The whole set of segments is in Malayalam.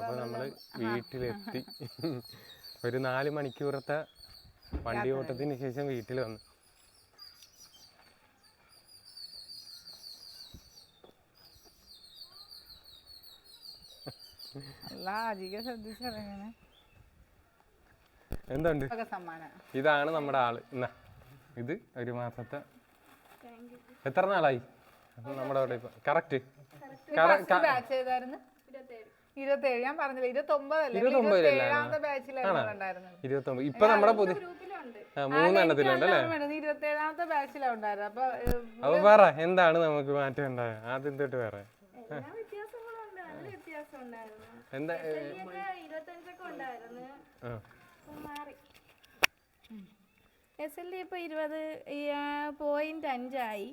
അപ്പോൾ നമ്മൾ വീട്ടിലെത്തി. ഒരു നാല് മണിക്കൂറത്തെ വണ്ടി ഓട്ടത്തിന് ശേഷം വീട്ടിൽ വന്നു. എന്തുണ്ട്? ഇതാണ് നമ്മുടെ ആൾ. എന്നാ ഇത് ഒരു മാസത്തെ. എത്ര നാളായി? നമ്മുടെ അവിടെ ഇപ്പൊ കറക്റ്റ് ഇരുപത്തേഴ്. ഞാൻ പറഞ്ഞില്ല ഇരുപത്തൊമ്പതല്ലേ? ഇരുപത്തേഴാമത്തെ ബാച്ചിലായിരുന്നു ഇരുപത്തൊമ്പത്. ഇപ്പൊ നമ്മുടെ പുതിയ മൂന്നെണ്ണത്തിലുണ്ട് അല്ലേ? ഇരുപത്തേഴാമത്തെ ബാച്ചിലാണ് ഉണ്ടായിരുന്നത്. അപ്പൊ ഏഹ്, അപ്പൊ പറ എന്താണ് നമുക്ക് മാറ്റം ഉണ്ടായത് ആദ്യം തൊട്ട് വേറെ എന്താ ഏ, ഒക്കെ ഉണ്ടായിരുന്നു. ആ. മാറി. എസ് എൽ ഡി ഇപ്പൊ ഇരുപത് പോയിന്റ് അഞ്ചായി.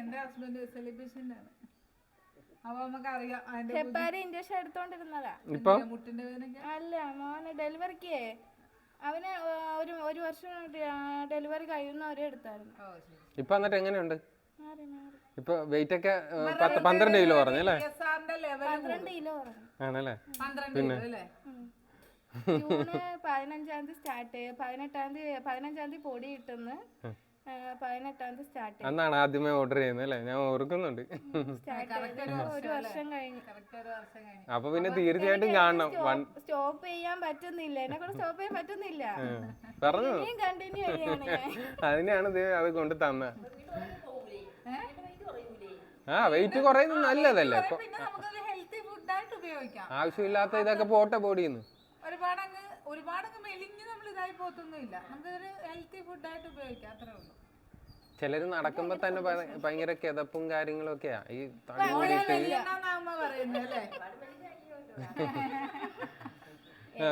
എന്റെ ഹസ്ബൻഡ് സെലിബ്രേഷന്റെ ആണ്. അപ്പൊ നമുക്കറിയാം അതിന്റെ ഹെപ്പാരി ഇഞ്ചക്ഷൻ എടുത്തോണ്ടിരുന്നതാ. ഇപ്പൊ? മുട്ടിന്റെ വേദനയ്ക്ക്? അല്ല മോന് ഡെലിവറിക്ക്. അവന് ഒരു ഒരു വർഷം ഡെലിവറി കഴിയുന്ന അവരെ എടുത്തായിരുന്നു. ഇപ്പൊ എന്നിട്ട് എങ്ങനെയുണ്ട്? ഇപ്പൊ വെയിറ്റ് ഒക്കെ പന്ത്രണ്ട് കിലോ പറഞ്ഞല്ലേ അല്ലേ? പന്ത്രണ്ട് കിലോ ആണല്ലേ? പിന്നെ? ജൂണ് പതിനഞ്ചാം തീയതി സ്റ്റാർട്ട് ചെയ്യും പതിനെട്ടാം തീയതി പതിനഞ്ചാം തീയതി പൊടി കിട്ടുന്നു. സ്റ്റാർട്ട് അന്നാണ് ആദ്യമേ ഓർഡർ ചെയ്യുന്നത് അല്ലേ? ഞാൻ ഓർക്കുന്നുണ്ട്. ഒരു വർഷം കഴിഞ്ഞു. അപ്പൊ പിന്നെ തീർച്ചയായിട്ടും കാണണം. സ്റ്റോപ്പ് ചെയ്യാൻ പറ്റുന്നില്ല. എന്നെ സ്റ്റോപ്പ് ചെയ്യാൻ പറ്റുന്നില്ല. പറഞ്ഞു? കണ്ടിന്യൂ അതിനാണ് ഇത് അത് കൊണ്ട് തന്ന. ആ വെയിറ്റ് കുറയുന്നത് നല്ലതല്ലേ? ആവശ്യമില്ലാത്ത ഇതൊക്കെ പോട്ടെ ബോഡിന്ന് ഒരുപാട് ഒരുപാട് മെലിഞ്ഞ് നമ്മൾ ഇതായി പോത്തൊന്നുമില്ല നമുക്കൊരു ഹെൽത്തി ഫുഡായിട്ട് ഉപയോഗിക്കാം. അത്രേ ഉള്ളൂ. ചിലര് നടക്കുമ്പോ തന്നെ ഭയങ്കര കിതപ്പും കാര്യങ്ങളും ഒക്കെയാ ഈ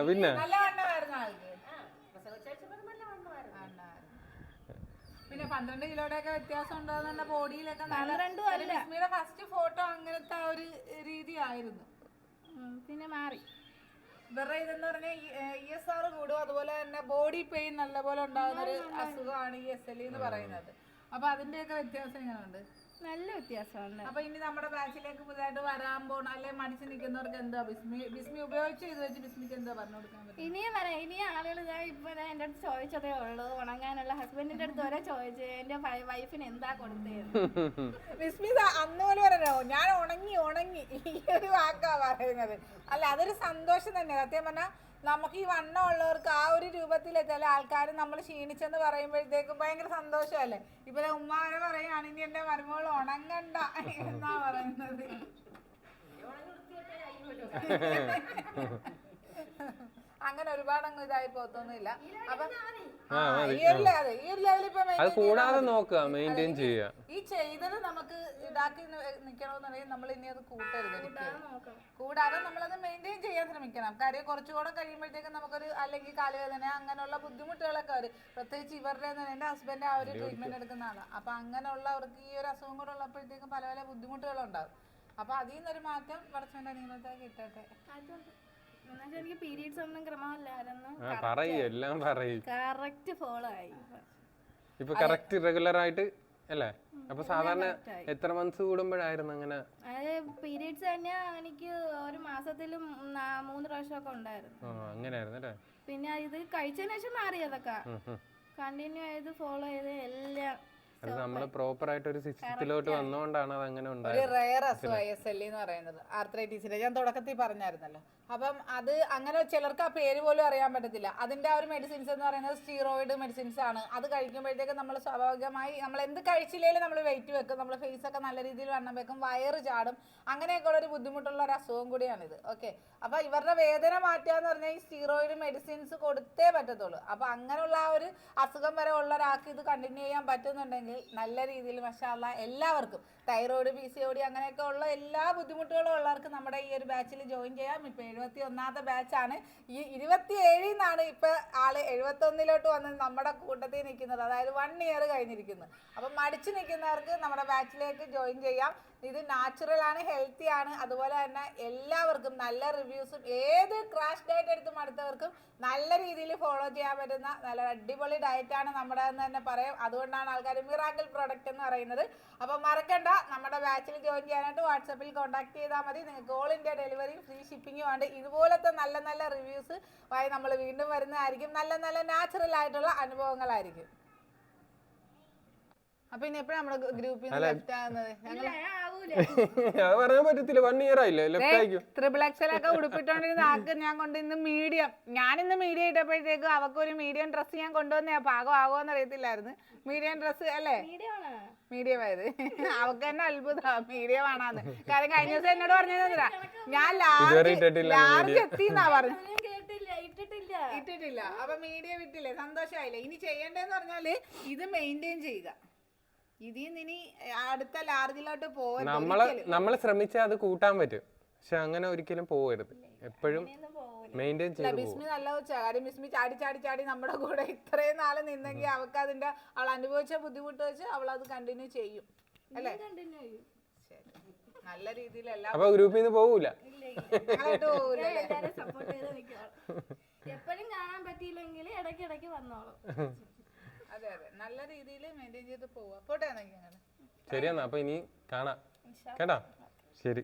പിന്നെ. പിന്നെ പന്ത്രണ്ട് കിലോയുടെ ഒക്കെ വ്യത്യാസം ഉണ്ടാകുന്ന ബോഡിയിലൊക്കെ ഫസ്റ്റ് ഫോട്ടോ അങ്ങനത്തെ ആ ഒരു രീതി ആയിരുന്നു പിന്നെ മാറി. ഇവരുടെ ഇതെന്ന് പറഞ്ഞാൽ ഇ എസ് ആർ കൂടും. അതുപോലെ തന്നെ ബോഡി പെയിൻ നല്ലപോലെ ഉണ്ടാകുന്ന ഒരു അസുഖമാണ് ഈ എസ് എൽ എന്ന് പറയുന്നത്. അപ്പൊ അതിന്റെയൊക്കെ വ്യത്യാസം എങ്ങനെയുണ്ട്? നല്ല വ്യത്യാസമുണ്ട്. അപ്പൊ ഇനി നമ്മുടെ ബാച്ചിലേക്ക് പുതിയതായിട്ട് വരാൻ പോണ അല്ലെ മടിച്ചു നിൽക്കുന്നവർക്ക് എന്താ ബിസ്മി ബിസ്മി ഉപയോഗിച്ച് ഇത് വെച്ച് ബിസ്മിക്ക് എന്താ പറഞ്ഞു കൊടുക്കാൻ പറ്റും. ഇനിയും വരാം. ഇനി ആളുകൾ ഇതാ ഇപ്പൊ ഞാൻ എന്റെ അടുത്ത് ചോദിച്ചതേ ഉള്ളൂ. ഉണങ്ങാനുള്ള ഹസ്ബൻഡിന്റെ അടുത്ത് വരെ ചോദിച്ചു എന്റെ വൈഫിന് എന്താ കൊടുത്തേ ബിസ്മി അന്ന് പോലെ പറഞ്ഞോ ഞാൻ ഉണങ്ങി ഉണങ്ങി. ഈ ഒരു വാക്കാ പറയുന്നത് അല്ല അതൊരു സന്തോഷം തന്നെ സത്യം പറഞ്ഞാൽ നമുക്ക് ഈ വണ്ണം ഉള്ളവർക്ക് ആ ഒരു രൂപത്തിൽ ചില ആൾക്കാർ നമ്മൾ ക്ഷീണിച്ചെന്ന് പറയുമ്പോഴത്തേക്കും ഭയങ്കര സന്തോഷമല്ലേ ഇപ്പൊ ദേ പറയുകയാണെങ്കിൽ എന്റെ മരുമകൾ ഉണങ്ങണ്ട എന്നാ പറയുന്നത് അങ്ങനെ ഒരുപാട് അങ്ങ് ഇതായി പോത്തൊന്നുമില്ല അപ്പൊ ആ ഈ ഒരു ലെവൽ ഈ ഒരു ലെവലിൽ ഇപ്പൊ അത് കൂടാതെ നോക്കുക മെയിന്റെയിൻ ചെയ്യുക. ഈ ചെയ്തത് നമുക്ക് ഇതാക്കി നി- നിക്കണമെന്നുണ്ടെങ്കിൽ നമ്മൾ ഇനി അത് കൂട്ടരുത് ഒരിക്കലും. കൂടാതെ നമ്മളത് മെയിന്റെയിൻ ചെയ്യാൻ ശ്രമിക്കണം. കാര്യം കുറച്ചുകൂടെ കഴിയുമ്പോഴത്തേക്കും നമുക്കൊരു അല്ലെങ്കിൽ കാലുവേദന അങ്ങനെയുള്ള ബുദ്ധിമുട്ടുകളൊക്കെ വരും. പ്രത്യേകിച്ച് ഇവരുടെ തന്നെ എന്റെ ഹസ്ബൻഡ് ആ ഒരു ട്രീറ്റ്മെന്റ് എടുക്കുന്ന ആളാണ് അപ്പൊ അങ്ങനെയുള്ളവർക്ക് ഈ ഒരു അസുഖം കൂടെ ഉള്ളപ്പോഴത്തേക്കും പല പല ബുദ്ധിമുട്ടുകളുണ്ടാവും. അപ്പൊ അതിൽ നിന്നൊരു മാറ്റം പഠിച്ചോണ്ട് നിങ്ങളത്തെ കിട്ടട്ടെ. എനിക്ക് പീരീഡ്സ് ഒന്നും ക്രമമില്ലായിരുന്നു. പറയൂ എല്ലാം പറയൂ. കറക്റ്റ് ഫോളോ ആയി. ഇപ്പൊ കറക്റ്റ് റെഗുലർ ആയിട്ട് അല്ലേ? അപ്പൊ സാധാരണ എത്ര മന്ത്സ് കൂടുമ്പോഴായിരുന്നു അങ്ങനെ? പീരീഡ്സ് തന്നെ എനിക്ക് ഒരു മാസത്തിൽ മൂന്ന് പ്രാവശ്യമൊക്കെ ഉണ്ടായിരുന്നു. അങ്ങനെയായിരുന്നു അല്ലേ? പിന്നെ ഇത് കഴിച്ചതിന് ശേഷം മാറിയതൊക്കെ. കണ്ടിന്യൂ ചെയ്ത് ഫോളോ ചെയ്ത് എല്ലാം അത് നമ്മൾ പ്രോപ്പർ ആയിട്ട് ഒരു സിസ്റ്റത്തിലോട്ട് വന്നുകൊണ്ടാണ് അത് അങ്ങനെ ഒരു റയർ റെയർ അസുഖം എസ് എൽ എന്ന് പറയുന്നത്. ആർത്രൈറ്റീസിന്റെ ഞാൻ തുടക്കത്തിൽ പറഞ്ഞായിരുന്നല്ലോ. അപ്പം അത് അങ്ങനെ ചിലർക്ക് ആ പേര് പോലും അറിയാൻ പറ്റത്തില്ല. അതിന്റെ ആ ഒരു മെഡിസിൻസ് എന്ന് പറയുന്നത് സ്റ്റീറോയിഡ് മെഡിസിൻസ് ആണ്. അത് കഴിക്കുമ്പോഴത്തേക്ക് നമ്മൾ സ്വാഭാവികമായി നമ്മൾ എന്ത് കഴിച്ചില്ലെങ്കിലും നമ്മൾ വെയിറ്റ് വെക്കും. നമ്മൾ ഫേസ് ഒക്കെ നല്ല രീതിയിൽ വണ്ണം വെക്കും വയറ് ചാടും. അങ്ങനെയൊക്കെയുള്ള ഒരു ബുദ്ധിമുട്ടുള്ള ഒരു അസുഖം കൂടിയാണിത്. ഓക്കെ അപ്പൊ ഇവരുടെ വേദന മാറ്റുക എന്ന് പറഞ്ഞാൽ ഈ സ്റ്റീറോയിഡ് മെഡിസിൻസ് കൊടുത്തേ പറ്റത്തുള്ളൂ. അപ്പൊ അങ്ങനെയുള്ള ആ ഒരു അസുഖം വരെ ഉള്ള ഒരാൾക്ക് ഇത് കണ്ടിന്യൂ ചെയ്യാൻ പറ്റുന്നുണ്ടെങ്കിൽ നല്ല രീതിയിൽ മഷാല്ല എല്ലാവർക്കും. തൈറോയ്ഡ് പി സി ഡി അങ്ങനെയൊക്കെ ഉള്ള എല്ലാ ബുദ്ധിമുട്ടുകളും ഉള്ളവർക്ക് നമ്മുടെ ഈ ഒരു ബാച്ചിൽ ജോയിൻ ചെയ്യാം. ഇപ്പൊ എഴുപത്തി ഒന്നാമത്തെ ബാച്ചാണ്. ഈ ഇരുപത്തി ഏഴിൽ നിന്നാണ് ഇപ്പൊ ആൾ എഴുപത്തി ഒന്നിലോട്ട് വന്ന് നമ്മുടെ കൂട്ടത്തിൽ നിൽക്കുന്നത്. അതായത് വൺ ഇയർ കഴിഞ്ഞിരിക്കുന്നു. അപ്പൊ മടിച്ചു നിൽക്കുന്നവർക്ക് നമ്മുടെ ബാച്ചിലേക്ക് ജോയിൻ ചെയ്യാം. ഇത് നാച്ചുറൽ ആണ് ഹെൽത്തി ആണ്. അതുപോലെ തന്നെ എല്ലാവർക്കും നല്ല റിവ്യൂസും ഏത് ക്രാഷ് ഡയറ്റ് എടുത്ത് മടുത്തവർക്കും നല്ല രീതിയിൽ ഫോളോ ചെയ്യാൻ പറ്റുന്ന നല്ല അടിപൊളി ഡയറ്റ് ആണ് നമ്മുടെ എന്ന് തന്നെ പറയാം. അതുകൊണ്ടാണ് ആൾക്കാർ മിറാക്കിൾ പ്രോഡക്റ്റ് എന്ന് പറയുന്നത്. അപ്പൊ മറക്കണ്ട നമ്മുടെ ബാച്ചിൽ ജോയിൻ ചെയ്യാനായിട്ട് വാട്സപ്പിൽ കോൺടാക്ട് ചെയ്താൽ മതി. നിങ്ങൾക്ക് ഓൾ ഇന്ത്യ ഡെലിവറി ഫ്രീ ഷിപ്പിംഗും ആണ് ഇതുപോലത്തെ നല്ല നല്ല റിവ്യൂസ് ആയി നമ്മൾ വീണ്ടും വരുന്നതായിരിക്കും. നല്ല നല്ല നാച്ചുറൽ ആയിട്ടുള്ള അനുഭവങ്ങളായിരിക്കും. അപ്പൊ ഇനി എപ്പോഴാ നമ്മുടെ ഗ്രൂപ്പിൽ നിന്ന് ലെഫ്റ്റ് ആകുന്നത് ഇല്ല ഞാൻ അത് പറയാൻ പറ്റത്തില്ല. വൺ ഇയർ ആയില്ലേ? ലെഫ്റ്റ് ആയിരിക്കും ത്രിബിൾ എക്സലൊക്കെ ഉടുപ്പിട്ടോണ്ടിരുന്ന ആക്ക് ഞാൻ കൊണ്ട് ഇന്ന് മീഡിയം ഞാൻ ഇന്ന് മീഡിയം ഇട്ടപ്പോഴത്തേക്കും അവക്ക് ഒരു മീഡിയം ഡ്രസ് ഞാൻ കൊണ്ടുവന്ന പാകം ആകുമോന്ന് അറിയത്തില്ലായിരുന്നു. മീഡിയം ഡ്രസ് അല്ലേ? മീഡിയം ആയത്. അവക്ക് തന്നെ അത്ഭുത. മീഡിയം ആണാന്ന്. കാര്യം കഴിഞ്ഞ ദിവസം എന്നോട് പറഞ്ഞത് ഞാൻ ലാർജ് ലാർജ് എത്തിന്നാ പറഞ്ഞു ഞാൻ കേട്ടില്ല. ഇട്ടിട്ടില്ല. ഇട്ടിട്ടില്ല. അപ്പൊ മീഡിയം വിട്ടില്ലേ സന്തോഷമായില്ലേ ഇനി ചെയ്യേണ്ടതെന്ന് പറഞ്ഞാൽ ഇത് മെയിന്റെയിൻ ചെയ്യുക. അടുത്ത ലാർജിലോട്ട് പോകരുത് നമ്മളെ നമ്മൾ ശ്രമിച്ചാൽ അത് കൂട്ടാൻ പറ്റും. പക്ഷെ അങ്ങനെ ഒരിക്കലും പോകരുത് എപ്പോഴും മെയിന്റെയിൻ ചെയ്ത് ബിസ്മി നല്ല കാര്യം ബിസ്മി ചാടി ചാടി ചാടി നമ്മുടെ കൂടെ ഇത്രയും നാൾ നിന്നെങ്കിൽ അവൾക്ക് അതിന്റെ അവൾ അനുഭവിച്ച ബുദ്ധിമുട്ട് വെച്ച് അവൾ അത് കണ്ടിന്യൂ ചെയ്യും. അല്ലേ? കണ്ടിന്യൂ ചെയ്യും. ശരി. നല്ല രീതിയിലല്ല അപ്പൊ ഗ്രൂപ്പിൽ നിന്ന് പോകൂല എപ്പോഴും കാണാൻ പറ്റിയില്ലെങ്കിൽ ഇടയ്ക്ക് ഇടയ്ക്ക് വന്നോളും. അതെ അതെ. നല്ല രീതിയിൽ മെയിന്റെയിൻ ചെയ്ത് പോവുക. പോട്ടെ ഞങ്ങൾ ശരിയെന്നാ അപ്പൊ ഇനി കാണാം. കേട്ടോ? ശരി.